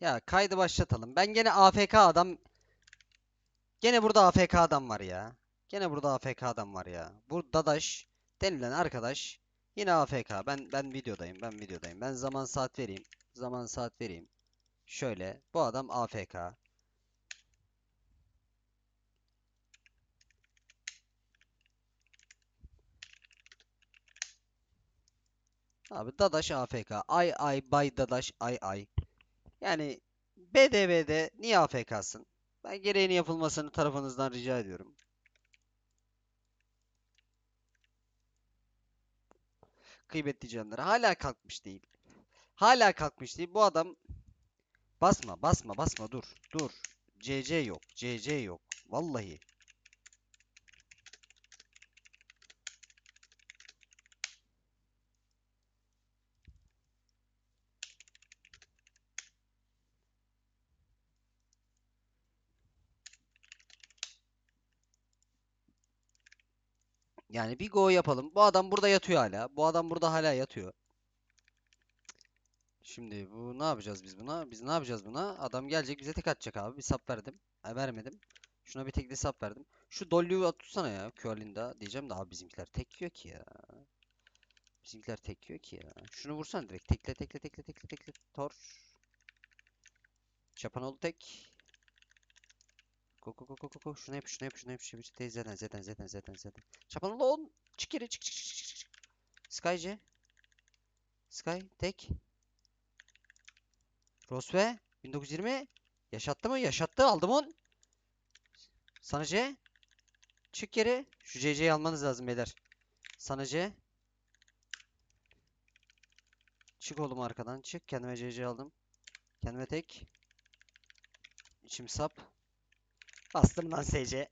Ya kaydı başlatalım. Ben gene AFK adam. Gene burada AFK adam var ya. Gene burada AFK adam var ya. Bu Dadaş denilen arkadaş yine AFK. Ben ben videodayım. Ben videodayım. Ben zaman saat vereyim. Zaman saat vereyim. Şöyle bu adam AFK. Abi Dadaş AFK. Ay ay bay Dadaş ay ay. Yani BDV'de niye AFK'sın? Ben gereğini yapılmasını tarafınızdan rica ediyorum. Kıymetli canlar. Hala kalkmış değil. Hala kalkmış değil. Bu adam basma basma basma dur dur. CC yok. CC yok. Vallahi. Yani bir go yapalım. Bu adam burada yatıyor hala. Bu adam burada hala yatıyor. Şimdi bu ne yapacağız biz buna? Biz ne yapacağız buna? Adam gelecek bize tek atacak abi. Bir sap verdim. Ha, vermedim. Şuna bir tekli sap verdim. Şu Dolly'yi atsana ya. Curlin'da diyeceğim de abi bizimkiler tek yiyor ki ya. Bizimkiler tek yiyor ki ya. Şunu vursan direkt. Tekle tekle tekle tekle tekle. Tor. Çapanoğlu tek. Ko ko ko ko ko ko. Şunu yap şunu yap şunu yap. Şunu yap. Zeden zeden zeden zeden zeden. Çapanoğlu on. Çık geri çık çık çık çık. çık. Sky C. Sky tek. Rosve 1920 yaşattı mı? Yaşattı. Aldım on. Sana C. Çık geri. Şu CC'yi almanız lazım beyler. Sana C. Çık oğlum arkadan. Çık. Kendime CC aldım. Kendime tek. İçim sap. Bastım lan SC.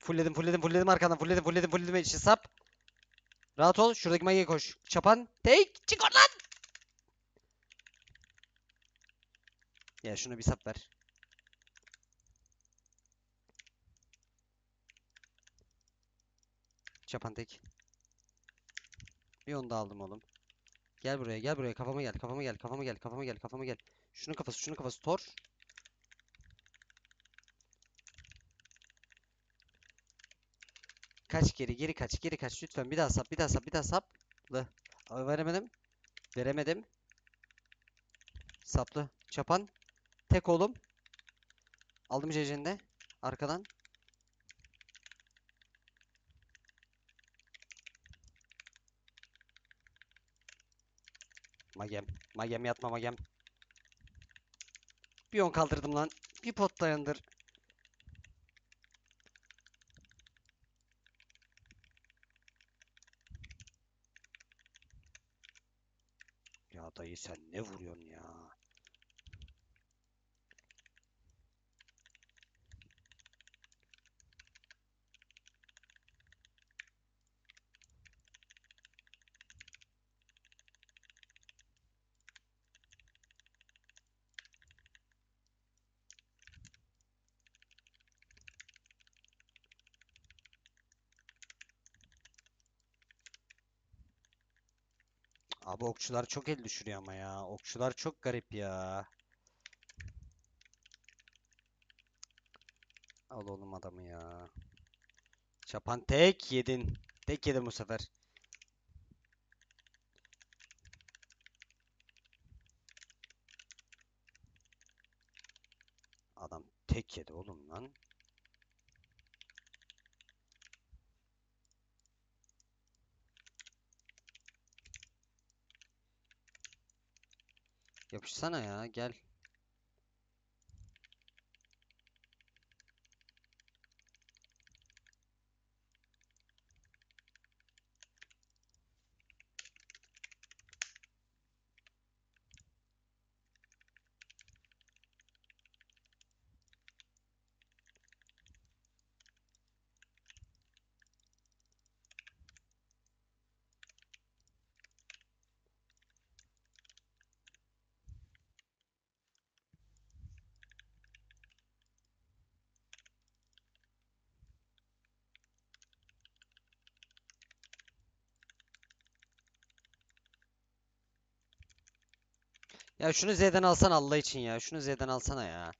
Fullledim fullledim fullledim arkadan fullledim fullledim fullledim içi sap. Rahat ol. Şuradaki magiye koş. Çapan. Tek. Çık oradan. Ya şuna bir sap ver. Çapan tek. Bir onu da aldım oğlum. Gel buraya gel buraya kafama gel kafama gel kafama gel kafama gel kafama gel. Şunun kafası şunun kafası tor. Kaç geri geri kaç geri kaç lütfen bir daha sap bir daha sap bir daha sap. Lı. Veremedim. Veremedim. Saplı. Çapan. Tek oğlum. Aldım CC'ni. Arkadan. Magem. Magem yatma magem. Bir on kaldırdım lan. Bir pot dayandır. Ya dayı sen ne vuruyorsun ya? Abi okçular çok el düşürüyor ama ya. Okçular çok garip ya. Al oğlum adamı ya. Çapan tek yedin. Tek yedin bu sefer. Adam tek yedi oğlum lan. Yapışsana ya gel. Ya şunu Z'den alsana Allah için ya. Şunu Z'den alsana ya.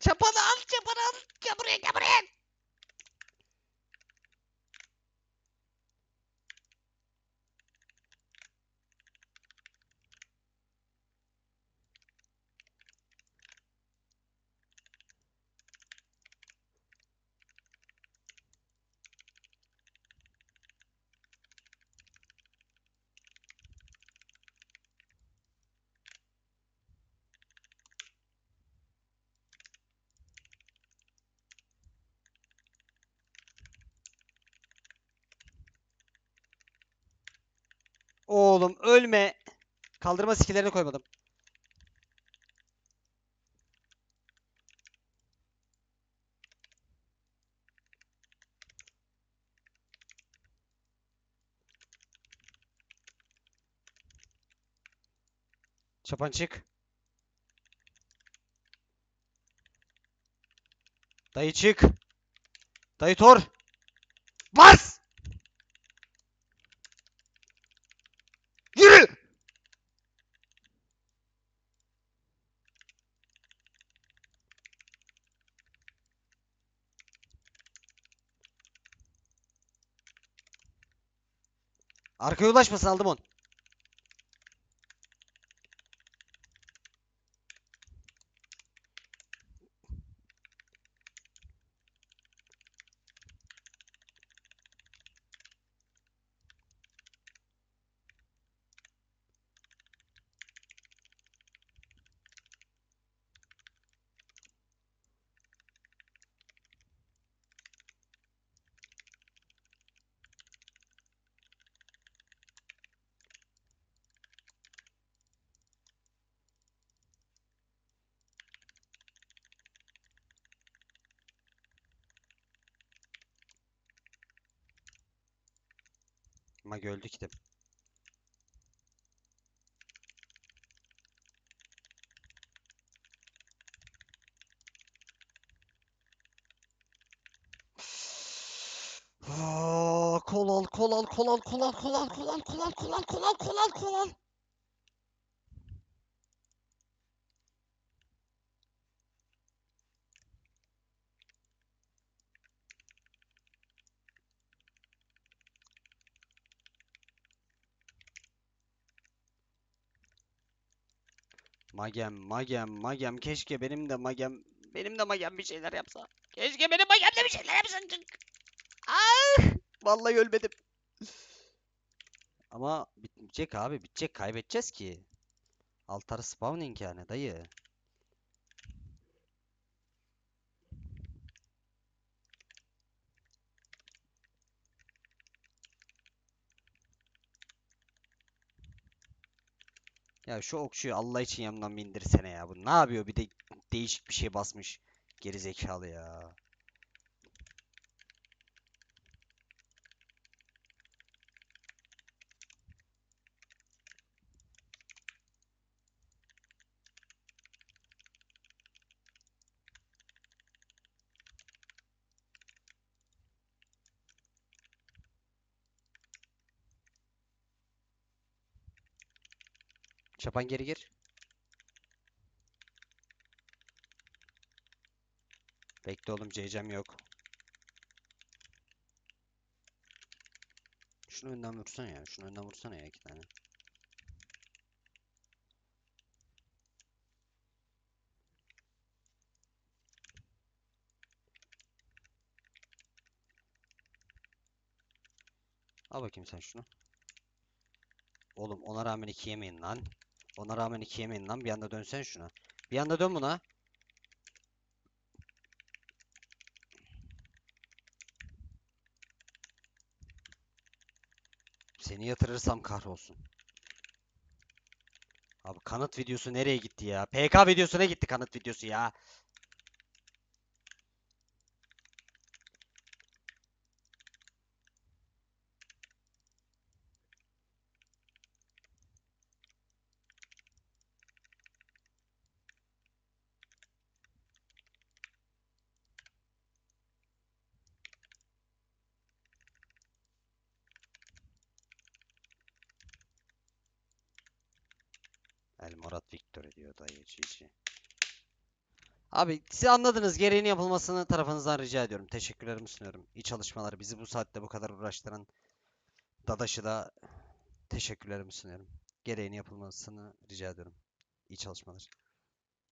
Çapanı al, çapanı al. Gel buraya, gel buraya. Oğlum ölme. Kaldırma skillerini koymadım. Çapan çık. Dayı çık. Dayı tor. Bas! Arkaya ulaşma Saldımon. Ama öldü ki de. Aa, kol al, kol al, kol al, kol al, kol al, kol al, kol al, kol al, kol al, kol al, kol al. Magem, magem, magem. Keşke benim de magem, benim de magem bir şeyler yapsa. Keşke benim magem de bir şeyler yapsa. Ah! Vallahi ölmedim. Ama bitecek abi, bitecek. Kaybedeceğiz ki. Altar spawning yani dayı. Ya şu okçuyu Allah için yanımdan bir indirsene ya. Bu ne yapıyor? Bir de değişik bir şey basmış. Geri zekalı ya. Çapan geri gir. Bekle oğlum CC'm yok. Şunu önden vursana ya. Şunu önden vursana ya iki tane. Al bakayım sen şunu. Oğlum ona rağmen iki yemeyin lan. Ona rağmen iki yemeyin lan. Bir anda dönsen şuna. Bir anda dön buna. Seni yatırırsam kahrolsun. Abi kanıt videosu nereye gitti ya? PK videosuna gitti kanıt videosu ya. El Murat Victory diyor dayı GG. Abi siz anladınız. Gereğini yapılmasını tarafınızdan rica ediyorum. Teşekkürlerimi sunuyorum. İyi çalışmalar. Bizi bu saatte bu kadar uğraştıran Dadaş'ı da teşekkürlerimi sunuyorum. Gereğini yapılmasını rica ediyorum. İyi çalışmalar.